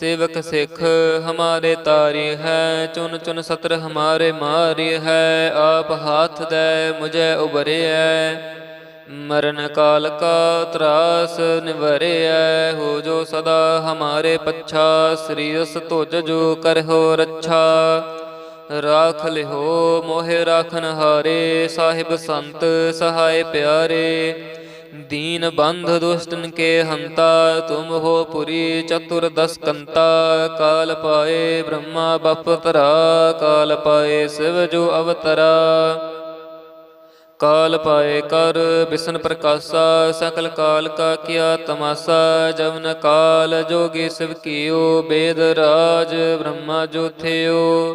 ਸੇਵਕ ਸਿੱਖ, ਹਮਾਰੇ ਤਾਰੀ ਹੈ ਚੁਨ ਚੁਨ ਸਤਰ ਹਮਾਰੇ ਮਾਰੀ ਹੈ, ਆਪ ਹਾਥ ਦੇ ਮੁਝੇ ਉਬਰਿਐ ਮਰਨ ਕਾਲ ਕਾ ਤਰਾਸ ਨਿਵਰਿਐ ਹੋ ਜੋ ਸਦਾ ਹਮਾਰੇ ਪੱਛਾ, ਸ੍ਰੀ ਅਸ ਤੁਜ ਜੋ ਕਰਹੁ ਰੱਛਾ। ਰਾਖ ਲਿਹੋ ਮੋਹਿ ਰਾਖਨ ਹਾਰੇ ਸਾਹਿਬ ਸੰਤ ਸਹਾਇ ਪਿਆਰੇ। ਦੀਨ ਬੰਧ ਦੁਸ਼ਟਨ ਕੇ ਹੰਤਾ, ਤੁਮ ਹੋ ਪੁਰੀ ਚਤੁਰ ਦਸ ਕੰਤਾ, ਕਾਲ ਪਾਏ ਬ੍ਰਹਮਾ ਬਪਤਰਾ ਕਾਲ ਪਾਏ ਸਿਵ ਜੋ ਅਵਤਰਾ। ਕਾਲ ਪਾਏ ਕਰ ਬਿਸ਼ਨ ਪ੍ਰਕਾਸ਼ਾ, ਸਕਲ ਕਾਲ ਕਾ ਕੀਆ ਤਮਾਸਾ, ਜਵਨ ਕਾਲ ਜੋਗੀ ਸਿਵ ਕੀਓ, ਬੇਦ ਰਾਜ ਬ੍ਰਹਮਾ ਜੋਥਿਓ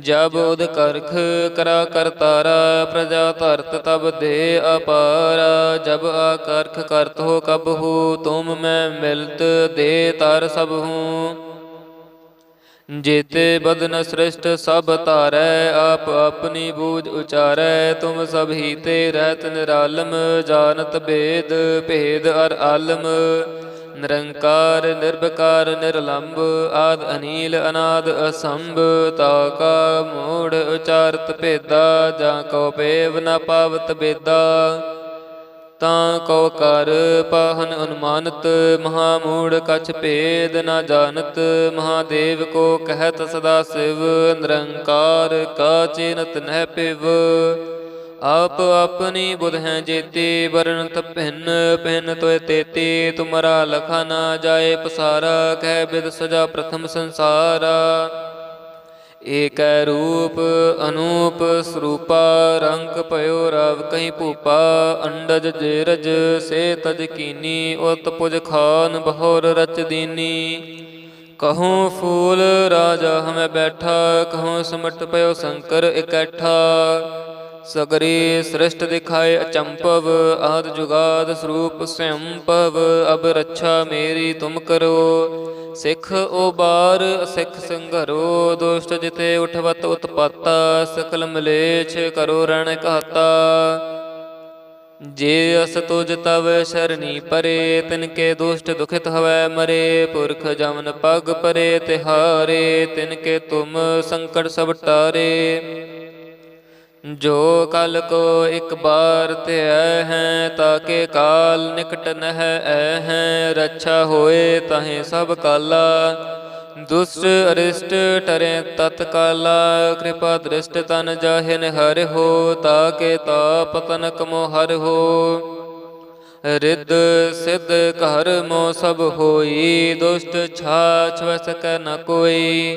ਜਬ ਉਦ ਕਰਖ ਕਰਾ ਕਰਤਾਰਾ ਪ੍ਰਜਾ ਧਰਤ ਤਬ ਦੇ ਅਪਾਰਾ। ਜਬ ਆਕਰਖ ਕਰਤ ਹੋ ਕਬ ਹੂ, ਤੁਮ ਮੈਂ ਮਿਲਤ ਦੇ ਤਰ ਸਭ ਹੂੰ। ਜੇਤੇ ਬਦਨ ਸ੍ਰਿਸ਼ਟ ਸਭ ਧਾਰੈ, ਆਪ ਆਪਣੀ ਬੂਝ ਉਚਾਰੈ। ਤੁਮ ਸਭ ਹੀ ਤੇ ਰਹਿਤ ਨਿਰਾਲਮ, ਜਾਣਤ ਭੇਦ ਭੇਦ ਅਰ ਆਲਮ। ਨਿਰੰਕਾਰ ਨਿਰਭਕਾਰ ਨਿਰਲੰਭ ਆਦ ਅਨੀਲ, ਅਨਾਦ ਅਸੰਭ, ਤਾ ਕਾ ਮੂੜ ਉਚਾਰਤ ਭੇਦਾ, ਜਾਂ ਕਉ ਪੇਵ ਨ ਪਾਵਤ ਬੇਦਾ। ਤਾਂ ਕਉ ਕਰ ਪਾਹਨ ਅਨੁਮਾਨਤ, ਮਹਾ ਮੂੜ ਕਛ ਭੇਦ ਨ ਜਾਣਤ ਮਹਾਦੇਵ ਕੋ ਕਹਿਤ ਸਦਾ ਸਿਵ, ਨਿਰੰਕਾਰ ਕਾ ਚਿਨਤ ਨਹਿ ਪਿਵ। ਆਪ ਆਪਣੀ ਬੁਧ ਹੈ ਜੇਤੀ, ਵਰਨ ਭਿੰਨ ਭਿੰਨ ਤੋਏ ਤੇਤੀ, ਤੁਮਰਾ ਲਖਾ ਨਾ ਜਾਏ ਪਸਾਰਾ, ਕਹਿ ਬਿਦ ਸਜਾ ਪ੍ਰਥਮ ਸੰਸਾਰਾ। ਏਕੈ ਰੂਪ ਅਨੂਪ ਸਰੂਪਾ, ਰੰਗ ਭਇਓ ਰਵ ਕਹੀਂ ਭੂਪਾ, ਅੰਡਜ ਜੇਰਜ ਸੇ ਤਜ ਕੀਨੀ, ਉਤ ਪੁਜ ਖਾਨ ਬਹੋਰ ਰਚ ਦੀਨੀ। ਕਹੂੰ ਫੂਲ ਰਾਜਾ ਹਮੈ ਬੈਠਾ, ਕਹੂੰ ਸਮਟ ਪਇਓ ਸ਼ੰਕਰ ਇਕੱਠਾ। ਸਗਰੀ ਸ੍ਰਿਸ਼ਟ ਦਿਖਾਏ ਅਚੰਪਵ, ਆਦ ਜੁਗਾਦ ਸਰੂਪ ਸੰਭਵ ਅਬ ਰੱਛਾ ਮੇਰੀ ਤੁਮ ਕਰੋ। ਸਿੱਖ ਓ ਬਾਰ, ਸਿੱਖ ਸੰਘਰੋ, ਦੁਸ਼ਟ ਜਿਤੇ ਉਠਵਤ ਉਤਪਾਤਾ, ਸਕਲ ਮਲੇਛ ਕਰੋ ਰਣ ਕਹਤਾ ਜੇ ਅਸ ਤੁਜ ਤਵ ਸ਼ਰਣੀ ਪਰੇ, ਤਿਨ ਕੇ ਦੁਸ਼ਟ ਦੁਖਿਤ ਹਵੈ ਮਰੇ, ਪੁਰਖ ਜਮਨ ਪਗ ਪਰੇ ਤਿਹਾਰੇ, ਤਿਨ ਕੇ ਤੁਮ ਸੰਕਟ ਸਭ ਟਾਰੇ। ਜੋ ਕਲ ਕੋ ਇੱਕ ਬਾਰ ਤੇ ਹੈ, ਤਾਕੇ ਕਾਲ ਨਿਕਟ ਨਹਿ ਐ ਹੈ, ਰੱਛਾ ਹੋਏ ਤਾਹੇ ਸਭ ਕਾਲਾ। ਦੁਸ਼ਟ ਅਰਿਸ਼ਟ ਟਰੇ ਤਤ ਕਾਲਾ, ਕਿਰਪਾ ਦ੍ਰਿਸ਼ਟ ਤਨ ਜਾਹਿਨ ਹਰਿ ਹੋ, ਤਾਕੇ ਤਾਪ ਤਨਕ ਮੋ ਹਰਿ ਹੋ। ਰਿੱਧ ਸਿੱਧ ਘਰ ਮੋ ਸਭ ਹੋਈ, ਦੁਸ਼ਟ ਛਾਛ ਵੈ ਨ ਕੋਈ।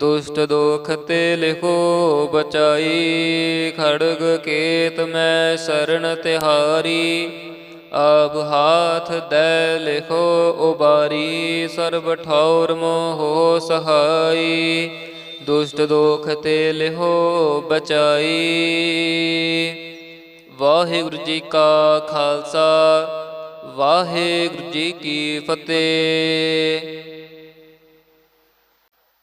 ਦੁਸ਼ਟ ਦੋਖ ਤੇ ਲਿਖੋ ਬਚਾਈ, ਖੜਗ ਕੇਤ ਮੈਂ ਸ਼ਰਨ ਤਿਹਾਰੀ। ਆਬ ਹਾਥ ਦੇ ਲਿਖੋ ਉਬਾਰੀ, ਸਰਬ ਠੌਰ ਮੋਹ ਸਹਾਈ। ਦੁਸ਼ਟ ਦੋਖ ਤੇ ਲਿਹੋ ਬਚਾਈ। ਵਾਹਿਗੁਰੂ ਜੀ ਕਾ ਖਾਲਸਾ, ਵਾਹਿਗੁਰੂ ਜੀ ਕੀ ਫਤਿਹ।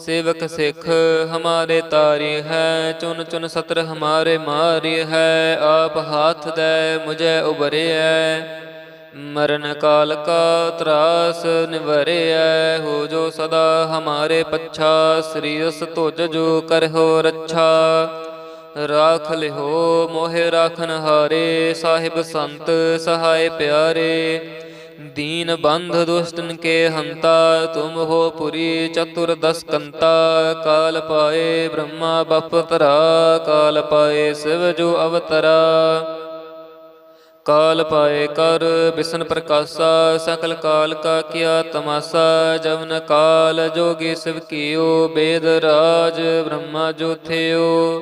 सेवक सिख हमारे तारी है चुन चुन सत्र हमारे मारी है आप हाथ दे मुझे उबरे है मरण काल का त्रास निवरे है हो जो सदा हमारे पच्छा श्रीयस तुझ जो कर हो रच्छा ਰਾਖ ਲਿਹੋ ਮੋਹਿ ਰਾਖਨ ਹਾਰੇ ਸਾਹਿਬ ਸੰਤ ਸਹਾਇ ਪਿਆਰੇ ਦੀਨ ਬੰਧ ਦੁਸ਼ਟਨ ਕੇ ਹੰਤਾ, ਤੁਮ ਹੋ ਪੁਰੀ ਚਤੁਰ ਦਸ ਕੰਤਾ ਕਾਲ ਪਾਏ ਬ੍ਰਹਮਾ ਬਪਤਰਾ ਕਾਲ ਪਾਏ ਸਿਵ ਜੋ ਅਵਤਰਾ। ਕਾਲ ਪਾਏ ਕਰ ਬਿਸ਼ਨ ਪ੍ਰਕਾਸ਼ਾ, ਸਕਲ ਕਾਲ ਕਾ ਕੀਆ ਤਮਾਸਾ ਜਵਨ ਕਾਲ ਜੋਗੀ ਸਿਵ ਕੀਓ, ਬੇਦ ਰਾਜ ਬ੍ਰਹਮਾ ਜੋਥਿਓ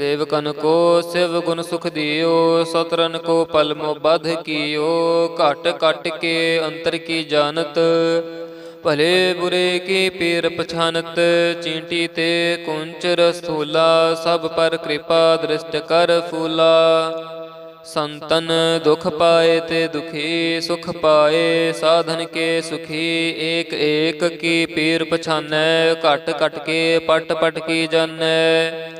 ਸੇਵਕਨ ਕੋ ਸਿਵ ਗੁਣ ਸੁਖ ਦਿਓ ਸਤਰਨ ਕੋ ਪਲਮੋ ਬਧ ਕੀਓ ਘਟ ਘਟ ਕੇ ਅੰਤਰ ਕੀ ਜਾਣਤ ਭਲੇ ਬੁਰੇ ਕੀ ਪੀਰ ਪਛਾਨਤ ਚੀਂਟੀ ਤੇ ਕੁੰਚਰ ਸਥੂਲਾ ਸਭ ਪਰ ਕਿਰਪਾ ਦ੍ਰਿਸ਼ਟ ਕਰ ਫੂਲਾ ਸੰਤਨ ਦੁਖ ਪਾਏ ਤੇ ਦੁਖੀ ਸੁਖ ਪਾਏ ਸਾਧਨ ਕੇ ਸੁਖੀ ਏਕ ਏਕ ਕੀ ਪੀਰ ਪਛਾਨੈ ਘਟ ਘਟ ਕੇ ਪਟ ਪਟ ਕੀ ਜਾਣੈ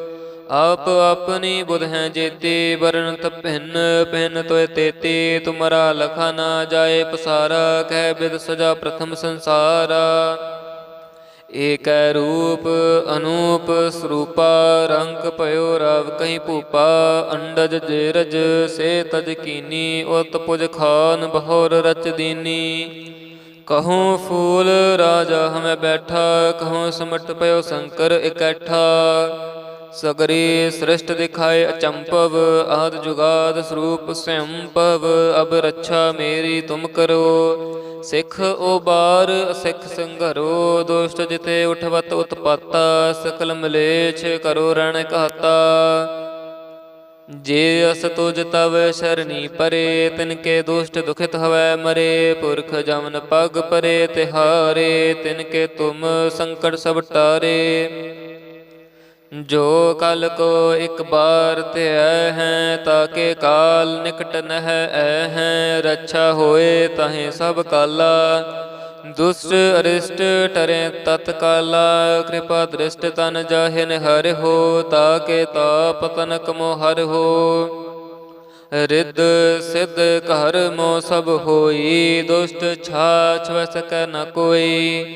ਆਪ ਆਪਣੀ ਬੁਧ ਹੈ ਜੇਤੀ ਵਰਨਤ ਭਿੰਨ ਭਿੰਨ ਤੋਇ ਤੇਤੀ। ਤੁਮਰਾ ਲਖਾ ਨਾ ਜਾਏ ਪਸਾਰਾ, ਕਹਿ ਬਿਦ ਸਜਾ ਪ੍ਰਥਮ ਸੰਸਾਰਾ। ਏਕ ਰੂਪ ਅਨੂਪ ਸਰੂਪਾ, ਰੰਗ ਭਇਓ ਰਵ ਕਹੀਂ ਭੂਪਾ। ਅੰਡਜ ਜੇਰਜ ਸੇ ਤਜ ਕੀਨੀ, ਉਤ ਪੁਜ ਖਾਨ ਬਹੋਰ ਰਚ ਦੀਨੀ। ਕਹੂੰ ਫੂਲ ਰਾਜਾ ਹਮੈ ਬੈਠਾ, ਕਹੂੰ ਸਮਟ ਪਇਓ ਸ਼ੰਕਰ ਇਕੱਠਾ। ਸਗਰੀ ਸ੍ਰਿਸ਼ਟ ਦਿਖਾਏ ਅਚੰਪਵ, ਆਦ ਜੁਗਾਦ ਸਰੂਪ ਸੰਭਵ ਅਬ ਰੱਛਾ ਮੇਰੀ ਤੁਮ ਕਰੋ। ਸਿੱਖ ਓ ਬਾਰ, ਸਿੱਖ ਸੰਘਰੋ, ਦੁਸ਼ਟ ਜਿਤੇ ਉਠਵਤ ਉਤਪਾਤਾ, ਸਕਲ ਮਲੇਛ ਕਰੋ ਰਣ ਕਹਤਾ ਜੇ ਅਸ ਤੁਜ ਤਵ ਸ਼ਰਣੀ ਪਰੇ, ਤਿਨ ਕੇ ਦੁਸ਼ਟ ਦੁਖਿਤ ਹਵੈ ਮਰੇ, ਪੁਰਖ ਜਮਨ ਪਗ ਪਰੇ ਤਿਹਾਰੇ, ਤਿਨ ਕੇ ਤੁਮ ਸੰਕਟ ਸਭ ਟਾਰੇ। ਜੋ ਕਲ ਕੋ ਇੱਕ ਬਾਰ ਤੇ ਹੈ ਤਾਕੇ ਕਾਲ ਨਿਕਟ ਨਹ ਐ ਹੈ। ਰੱਛਾ ਹੋਏ ਤਹੇ ਸਭ ਕਾਲਾ ਦੁਸ਼ਟ ਅਰਿਸ਼ਟ ਟਰੇ ਤਤ ਕਾਲਾ। ਕਿਰਪਾ ਦ੍ਰਿਸ਼ਟ ਤਨ ਜਾਹਿਨ ਹਰਿ ਹੋ ਤਾਕੇ ਤਾਪ ਤਨਕ ਮੋ ਹਰਿ ਹੋ। ਰਿੱਧ ਸਿੱਧ ਘਰ ਮੋ ਸਭ ਹੋਈ, ਦੁਸ਼ਟ ਛਾਛ ਵਸ ਨ ਕੋਈ।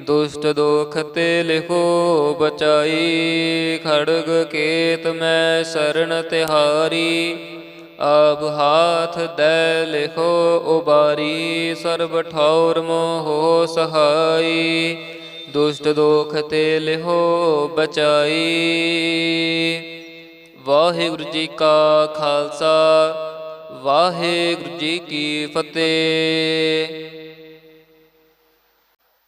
ਦੁਸ਼ਟ ਦੋਖ ਤੇ ਲਿਖੋ ਬਚਾਈ, ਖੜਗ ਕੇਤ ਮੈਂ ਸ਼ਰਨ ਤਿਹਾਰੀ। ਆਬ ਹਾਥ ਦੇ ਲਿਖੋ ਉਬਾਰੀ, ਸਰਬ ਠੌਰ ਮੋਹ ਸਹਾਈ। ਦੁਸ਼ਟ ਦੋਖ ਤੇ ਲਿਹੋ ਬਚਾਈ। ਵਾਹਿਗੁਰੂ ਜੀ ਕਾ ਖਾਲਸਾ, ਵਾਹਿਗੁਰੂ ਜੀ ਕੀ ਫਤਿਹ।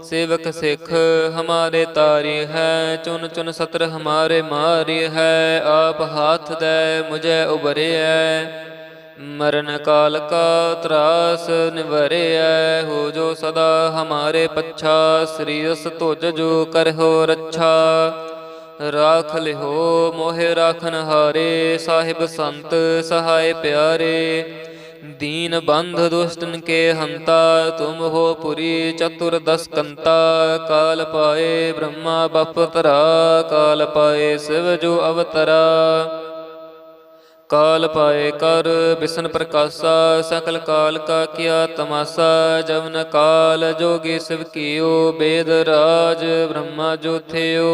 सेवक सिख हमारे तारी है चुन चुन सत्र हमारे मारी है आप हाथ दे मुझे उबरे है मरण काल का त्रास निवरे है हो जो सदा हमारे पच्छा श्रीयस तुझ जो कर हो रच्छा राख लिहो मोहे राखन हारे साहिब संत सहाय प्यारे दीन बंध दुष्टन के हंता तुम हो पुरी चतुर दस कंता काल पाए ब्रह्मा बपतरा काल पाए शिव जो अवतरा काल पाए कर बिसन प्रकाशा सकल काल का किया तमाशा जवन काल जोगी शिव कियो वेद राज ब्रह्मा जो थियो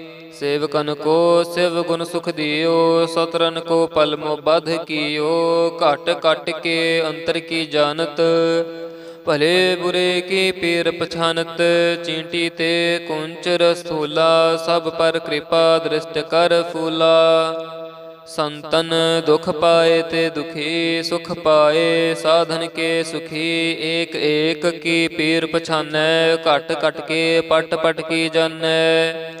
सेवकन को शिव गुण सुख दियो, सतरन को पल मो बध कियो घट घट के अंतर की जानत। भले बुरे की पीर पछानत, चींटी ते कुंचर स्थूला, सब पर कृपा दृष्ट कर फूला। संतन दुख पाए ते दुखी, सुख पाए साधन के सुखी, एक एक की पीर पछानै घट घट के पट पट की जानै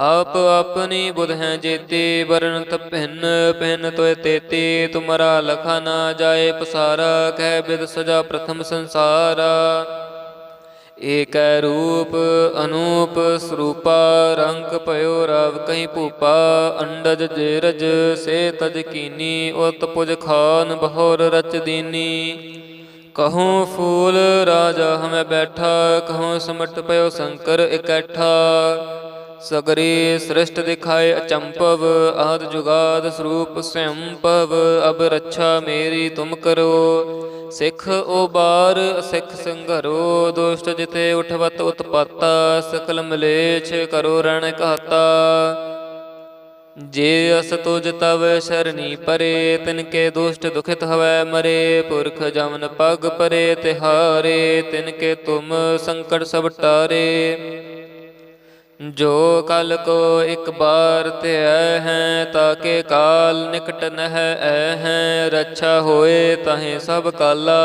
ਆਪ ਆਪਣੀ ਬੁਧ ਹੈ ਜੇਤੀ ਵਰਨਤ ਭਿੰਨ ਭਿੰਨ ਤੋਏ ਤੇਤੀ। ਤੁਮਰਾ ਲਖਾ ਨਾ ਜਾਏ ਪਸਾਰਾ, ਕਹਿ ਬਿਦ ਸਜਾ ਪ੍ਰਥਮ ਸੰਸਾਰਾ। ਏਕੈ ਰੂਪ, ਅਨੂਪ ਸਰੂਪਾ, ਰੰਗ ਭਇਓ ਰਵ ਕਹੀਂ ਭੂਪਾ। ਅੰਡਜ ਜੇਰਜ, ਸੇ ਤਜ ਕੀਨੀ, ਉਤ ਪੁਜ ਖਾਨ ਬਹੋਰ ਰਚ ਦੀਨੀ। ਕਹੂੰ ਫੂਲ ਰਾਜਾ ਹਮੈ ਬੈਠਾ, ਕਹੂੰ ਸਮਟ ਪਇਓ ਸ਼ੰਕਰ ਇਕੱਠਾ। ਸਗਰੀ ਸ੍ਰਿਸ਼ਟ ਦਿਖਾਏ ਅਚੰਪਵ, ਆਦ ਜੁਗਾਦ ਸਰੂਪ ਸੰਭਵ ਅਬ ਰੱਛਾ ਮੇਰੀ ਤੁਮ ਕਰੋ। ਸਿੱਖ ਉਬਾਰ ਸਿੱਖ ਸੰਘਰੋ, ਦੁਸ਼ਟ ਜਿਤੇ ਉਠਵਤ ਉਤਪਾਤਾ, ਸਕਲ ਮਲੇਛ ਕਰੋ ਰਣ ਕਹਤਾ ਜੇ ਅਸ ਤੁਜ ਤਵ ਸ਼ਰਣੀ ਪਰੇ, ਤਿਨ ਕੇ ਦੁਸ਼ਟ ਦੁਖਿਤ ਹਵੈ ਮਰੇ, ਪੁਰਖ ਜਮਨ ਪਗ ਪਰੇ ਤਿਹਾਰੇ, ਤਿਨ ਕੇ ਤੁਮ ਸੰਕਟ ਸਭ ਟਾਰੇ। ਜੋ ਕਲ ਕੋ ਇੱਕ ਬਾਰ ਤੇ ਆਏ ਹੈ ਤਾਕੇ ਕਾਲ ਨਿਕਟ ਨਹ ਐ ਹੈ, ਰੱਛਾ ਹੋਏ ਤਹੇ ਸਭ ਕਾਲਾ।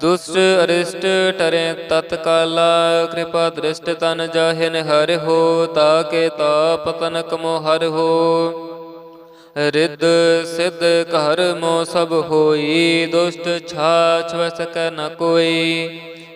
ਦੁਸ਼ਟ ਅਰਿਸ਼ਟ ਟਰੇ ਤਤਕਾਲਾ ਕਿਰਪਾ ਦ੍ਰਿਸ਼ਟ ਤਨ ਜਾਹਿ ਨਿਹਰ ਹੋ ਤਾਕੇ ਤਾਪ ਤਨਕ ਮੋ ਹਰਿ ਹੋ। ਰਿੱਧ ਸਿੱਧ ਘਰ ਮੋ ਸਭ ਹੋਈ, ਦੁਸ਼ਟ ਛਾਛ ਵ ਨ ਕੋਈ।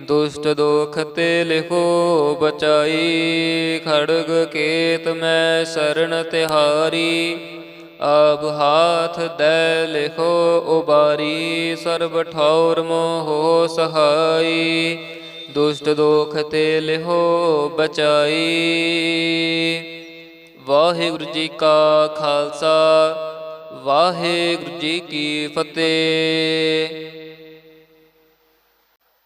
ਦੁਸ਼ਟ ਦੋਖ ਤੇ ਲਿਖੋ ਬਚਾਈ, ਖੜਗ ਕੇਤ ਮੈਂ ਸ਼ਰਨ ਤਿਹਾਰੀ। ਆਬ ਹਾਥ ਦੇ ਲਿਖੋ ਉਬਾਰੀ, ਸਰਬ ਠੌਰ ਮੋਹ ਸਹਾਈ। ਦੁਸ਼ਟ ਦੋਖ ਤੇ ਲਿਖੋ ਬਚਾਈ। ਵਾਹਿਗੁਰੂ ਜੀ ਕਾ ਖਾਲਸਾ, ਵਾਹਿਗੁਰੂ ਜੀ ਕੀ ਫਤਿਹ।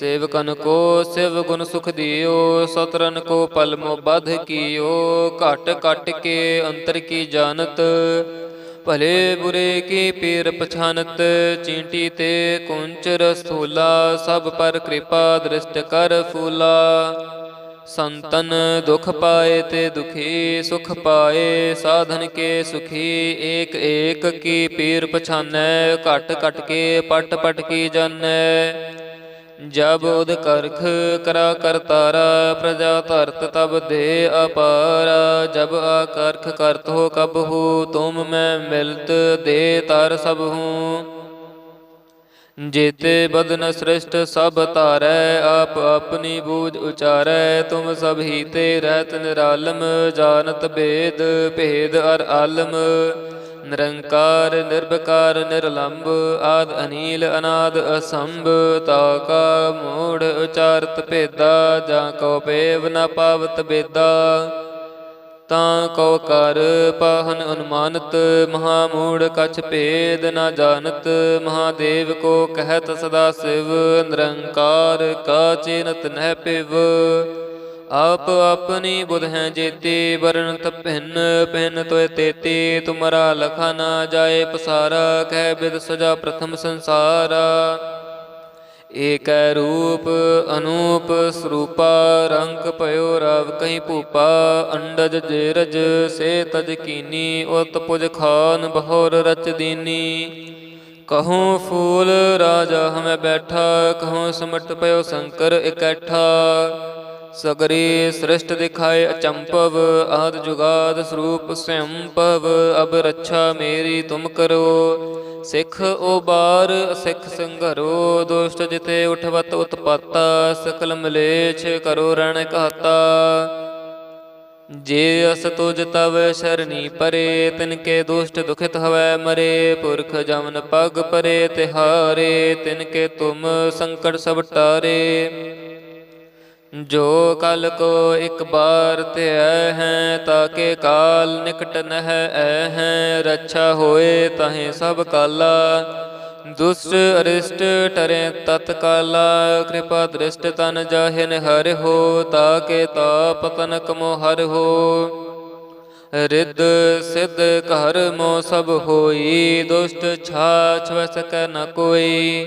सेवकन को शिव गुण सुख दियो, सतरन को पल मो बध कियो घट घट के अंतर की जानत। भले बुरे की पीर पछानत, चींटी ते कुंचर स्थूला, सब पर कृपा दृष्ट कर फूला। संतन दुख पाए ते दुखी, सुख पाए साधन के सुखी, एक एक की पीर पछानै घट घट के पट पट की जानै ਜਬ ਉਦ ਕਰਖ ਕਰਾ ਕਰਤਾਰਾ ਪ੍ਰਜਾ ਧਰਤ ਤਬ ਦੇ ਅਪਾਰਾ। ਜਬ ਆਕਰਖ ਕਰਤ ਹੋ ਕਬ ਹੂ, ਤੁਮ ਮੈਂ ਮਿਲਤ ਦੇ ਤਰ ਸਭ ਹੂੰ। ਜੇਤੇ ਬਦਨ ਸ੍ਰਿਸ਼ਟ ਸਭ ਧਾਰੈ, ਆਪ ਆਪਣੀ ਬੂਝ ਉਚਾਰੈ। ਤੁਮ ਸਭ ਹੀ ਤੇ ਰਹਿਤ ਨਿਰਾਲਮ, ਜਾਣਤ ਭੇਦ ਭੇਦ ਅਰ ਆਲਮ। ਨਿਰੰਕਾਰ ਨਿਰਭਕਾਰ ਨਿਰਲੰਭ ਆਦ ਅਨੀਲ, ਅਨਾਦ ਅਸੰਭ। ਤਾ ਕਾ ਮੂੜ ਉਚਾਰਤ ਭੇਦਾ, ਜਾਂ ਕੋ ਪੇਵ ਨ ਪਾਵਤ ਬੇਦਾ। ਤਾਂ ਕਉ ਕਰ ਪਾਹਨ ਅਨੁਮਾਨਤ ਮਹਾ ਮੂੜ ਕਛ ਭੇਦ ਨਾ ਜਾਣਤ। ਮਹਾਦੇਵ ਕੋ ਕਹਿਤ ਸਦਾ ਸਿਵ, ਨਿਰੰਕਾਰ ਕਾ ਚਿਨਤ ਨਹਿ ਪਿਵ। ਆਪ ਆਪਣੀ ਬੁਧ ਹੈ ਜੇਤੀ ਵਰਣਤ ਭਿੰਨ ਭਿੰਨ ਤੋਇ ਤੇਤੀ। ਤੁਮਰਾ ਲਖਾ ਨਾ ਜਾਏ ਪਸਾਰਾ, ਕਹਿ ਬਿਦ ਸਜਾ ਪ੍ਰਥਮ ਸੰਸਾਰਾ। ਏਕ ਰੂਪ ਅਨੂਪ ਸਰੂਪਾ, ਰੰਗ ਭਇਓ ਰਵ ਕਹੀ ਭੂਪਾ। ਅੰਡਜ ਜੇਰਜ ਸੇ ਤਜ ਕੀਨੀ, ਉਤ ਪੁਜ ਖਾਨ ਬਹੋਰ ਰਚ ਦੀਨੀ। ਕਹੂੰ ਫੂਲ ਰਾਜਾ ਹਮੇ ਬੈਠਾ, ਕਹੂੰ ਸਮਟ ਪਇਓ ਸ਼ੰਕਰ ਇਕੱਠਾ। ਸਗਰੀ ਸ੍ਰਿਸ਼ਟ ਦਿਖਾਏ ਅਚੰਪਵ, ਆਦ ਜੁਗਾਦ ਸਰੂਪ ਸੰਭਵ ਅਬ ਰੱਛਾ ਮੇਰੀ ਤੁਮ ਕਰੋ। ਸਿੱਖ ਉਬਾਰ ਸਿੱਖ ਸੰਘਰੋ, ਦੁਸ਼ਟ ਜਿਤੇ ਉਠਵਤ ਉਤਪਾਤਾ, ਸਕਲ ਮਲੇਛ ਕਰੋ ਰਣ ਕਹਤਾ ਜੇ ਅਸ ਤੁਜ ਤਵ ਸ਼ਰਣੀ ਪਰੇ, ਤਿਨ ਕੇ ਦੁਸ਼ਟ ਦੁਖਿਤ ਹਵੈ ਮਰੇ। ਪੁਰਖ ਜਮਨ ਪਗ ਪਰੇ, ਤਿਹਾਰੇ, ਤਿਨ ਕੇ ਤੁਮ ਸੰਕਟ ਸਭ ਟਾਰੇ। ਜੋ ਕਲ ਕੋ ਇੱਕ ਬਾਰ ਧਿਆ ਹੈ, ਤਾਕੇ ਕਾਲ ਨਿਕਟ ਨਹਿ ਐ ਹੈ, ਰੱਛਾ ਹੋਏ ਤਾਹੇ ਸਭ ਕਾਲਾ। ਦੁਸ਼ਟ ਅਰਿਸ਼ਟ ਟਰੇ ਤਤ ਕਾਲਾ, ਕਿਰਪਾ ਦ੍ਰਿਸ਼ਟ ਤਨ ਜਾਹਿਨ ਹਰਿ ਹੋ, ਤਾਕੇ ਤਾਪ ਤਨਕ ਮੋ ਹਰਿ ਹੋ। ਰਿੱਧ ਸਿੱਧ ਘਰ ਮੋ ਸਭ ਹੋਈ, ਦੁਸ਼ਟ ਛਾਛ ਵ ਨ ਕੋਈ।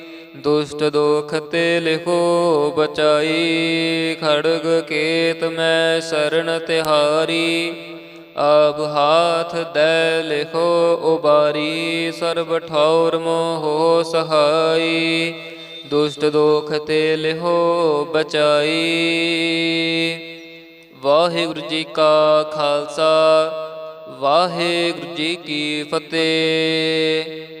ਦੁਸ਼ਟ ਦੋਖ ਤੇ ਲਿਖੋ ਬਚਾਈ, ਖੜਗ ਕੇਤ ਮੈਂ ਸ਼ਰਨ ਤਿਹਾਰੀ। ਆਪ ਹਾਥ ਦੇ ਲਿਖੋ ਉਬਾਰੀ, ਸਰਬ ਠੌਰ ਮੋਹ ਸਹਾਈ। ਦੁਸ਼ਟ ਦੋਖ ਤੇ ਲਿਖੋ ਬਚਾਈ। ਵਾਹਿਗੁਰੂ ਜੀ ਕਾ ਖਾਲਸਾ, ਵਾਹਿਗੁਰੂ ਜੀ ਕੀ ਫਤਿਹ।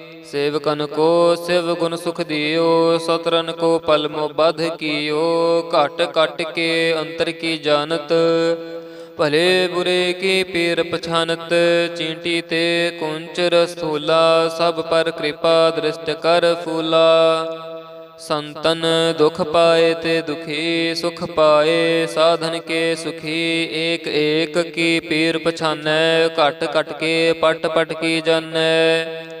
सेवकन को शिव गुण सुख दियो, सतरन को पलमो बध कियो घट कट के अंतर की जानत। भले बुरे की पीर पछानत, चींटी ते कुंचर स्थूला, सब पर कृपा दृष्ट कर फूला। संतन दुख पाए ते दुखी, सुख पाए साधन के सुखी, एक एक की पीर पछानै घट कट के पट पट की जनै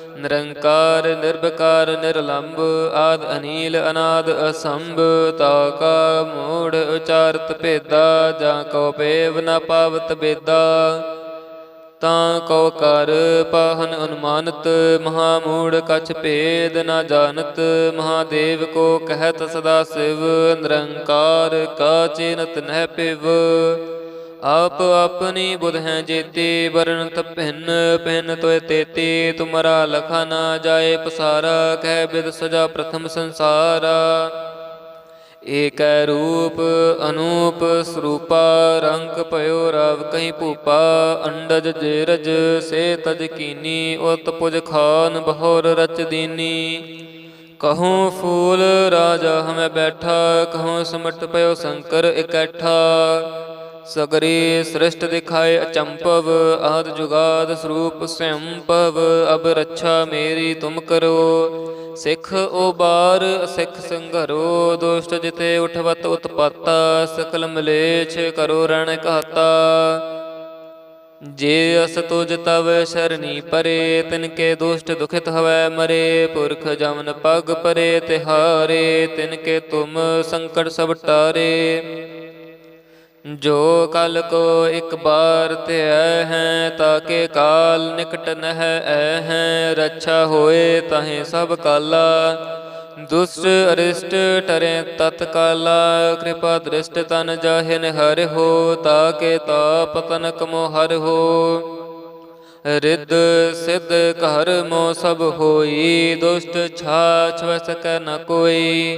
ਨਿਰੰਕਾਰ ਨਿਰਭਕਾਰ ਨਿਰਲੰਭ ਆਦ ਅਨੀਲ, ਅਨਾਦ ਅਸੰਭ, ਤਾ ਕਾ ਮੂੜ ਉਚਾਰਤ ਭੇਦਾ, ਜਾਂ ਕਉ ਪੇਵ ਨ ਪਾਵਤ ਬੇਦਾ। ਤਾਂ ਕਉ ਕਰ ਪਾਹਨ ਅਨੁਮਾਨਤ ਮਹਾ ਮੂੜ ਕਛ ਭੇਦ ਨ ਜਾਣਤ, ਮਹਾਦੇਵ ਕੋ ਕਹਿਤ ਸਦਾ ਸਿਵ, ਨਿਰੰਕਾਰ ਕਾ ਚਿਨਤ ਨਹਿ ਪਿਵ। ਆਪ ਆਪਣੀ ਬੁਧ ਹੈ ਜੇਤੀ ਵਰਣਤ ਭਿੰਨ ਭਿੰਨ ਤੋਇ ਤੇਤੀ। ਤੁਮਰਾ ਲਖਾ ਨਾ ਜਾਏ ਪਸਾਰਾ, ਕਹਿ ਬਿਦ ਸਜਾ ਪ੍ਰਥਮ ਸੰਸਾਰਾ। ਏਕ ਰੂਪ, ਅਨੂਪ ਸਰੂਪਾ, ਰੰਗ ਭਇਓ ਰਵ ਕਹੀਂ ਭੂਪਾ। ਅੰਡਜ ਜੇਰਜ, ਸੇ ਤਜ ਕੀਨੀ, ਉਤ ਪੁਜ ਖਾਨ ਬਹੋਰ ਰਚ ਦੀਨੀ। ਕਹੂੰ ਫੂਲ ਰਾਜਾ ਹਮੇ ਬੈਠਾ, ਕਹੂੰ ਸਮਟ ਪਇਓ ਸ਼ੰਕਰ ਇਕੱਠਾ। ਸਗਰੀ ਸ੍ਰਿਸ਼ਟ ਦਿਖਾਏ ਅਚੰਪਵ, ਆਦ ਜੁਗਾਦ ਸਰੂਪ ਸੰਭਵ ਅਬ ਰੱਛਾ ਮੇਰੀ ਤੁਮ ਕਰੋ। ਸਿੱਖ ਉਬਾਰ ਸਿੱਖ ਸੰਘਰੋ, ਦੋਸ਼ਟ ਜਿਤੇ ਉਠਵਤ ਉਤਪਾਤਾ, ਸਕਲ ਮਲੇਛ ਕਰੋ ਰਣ ਕਹਤਾ ਜੇ ਅਸ ਤੁਜ ਤਵ ਸ਼ਰਨੀ ਪਰੇ, ਤਿਨ ਕੇ ਦੁਸ਼ਟ ਦੁਖਿਤ ਹਵੈ ਮਰੇ, ਪੁਰਖ ਜਮਨ ਪਗ ਪਰੇ ਤਿਹਾਰੇ, ਤਿਨ ਕੇ ਤੁਮ ਸੰਕਟ ਸਭ ਟਾਰੇ। ਜੋ ਕਲ ਕੋ ਇੱਕ ਬਾਰ ਧਿਆ ਹੈ, ਤਾਕੇ ਕਾਲ ਨਿਕਟ ਨਹਿ ਐ ਹੈ, ਰੱਛਾ ਹੋਏ ਤਾਹੇ ਸਭ ਕਾਲਾ। ਦੁਸ਼ਟ ਅਰਿਸ਼ਟ ਟਰੇ ਤਤ ਕਾਲਾ, ਕਿਰਪਾ ਦ੍ਰਿਸ਼ਟ ਤਨ ਜਾਹਿਨ ਹਰਿ ਹੋ, ਤਾਕੇ ਤਾਪ ਤਨਕ ਮੋ ਹਰਿ ਹੋ। ਰਿੱਧ ਸਿੱਧ ਘਰ ਮੋ ਸਭ ਹੋਈ, ਦੁਸ਼ਟ ਛਾਛ ਵ ਸਕੈ ਨ ਕੋਈ।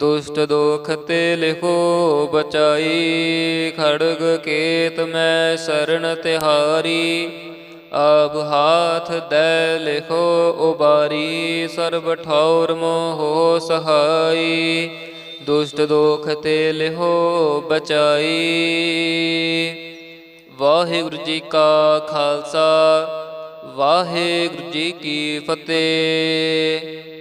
ਦੁਸ਼ਟ ਦੋਖ ਤੇ ਲਿਖੋ ਬਚਾਈ, ਖੜਗ ਕੇਤ ਮੈਂ ਸ਼ਰਨ ਤਿਹਾਰੀ। ਆਬ ਹਾਥ ਦੈ ਲਿਖੋ ਉਬਾਰੀ, ਸਰਬ ਠੌਰ ਮੋਹ ਸਹਾਈ। ਦੁਸ਼ਟ ਦੋਖ ਤੇ ਲਿਖੋ ਬਚਾਈ। ਵਾਹਿਗੁਰੂ ਜੀ ਕਾ ਖਾਲਸਾ, ਵਾਹਿਗੁਰੂ ਜੀ ਕੀ ਫਤਿਹ।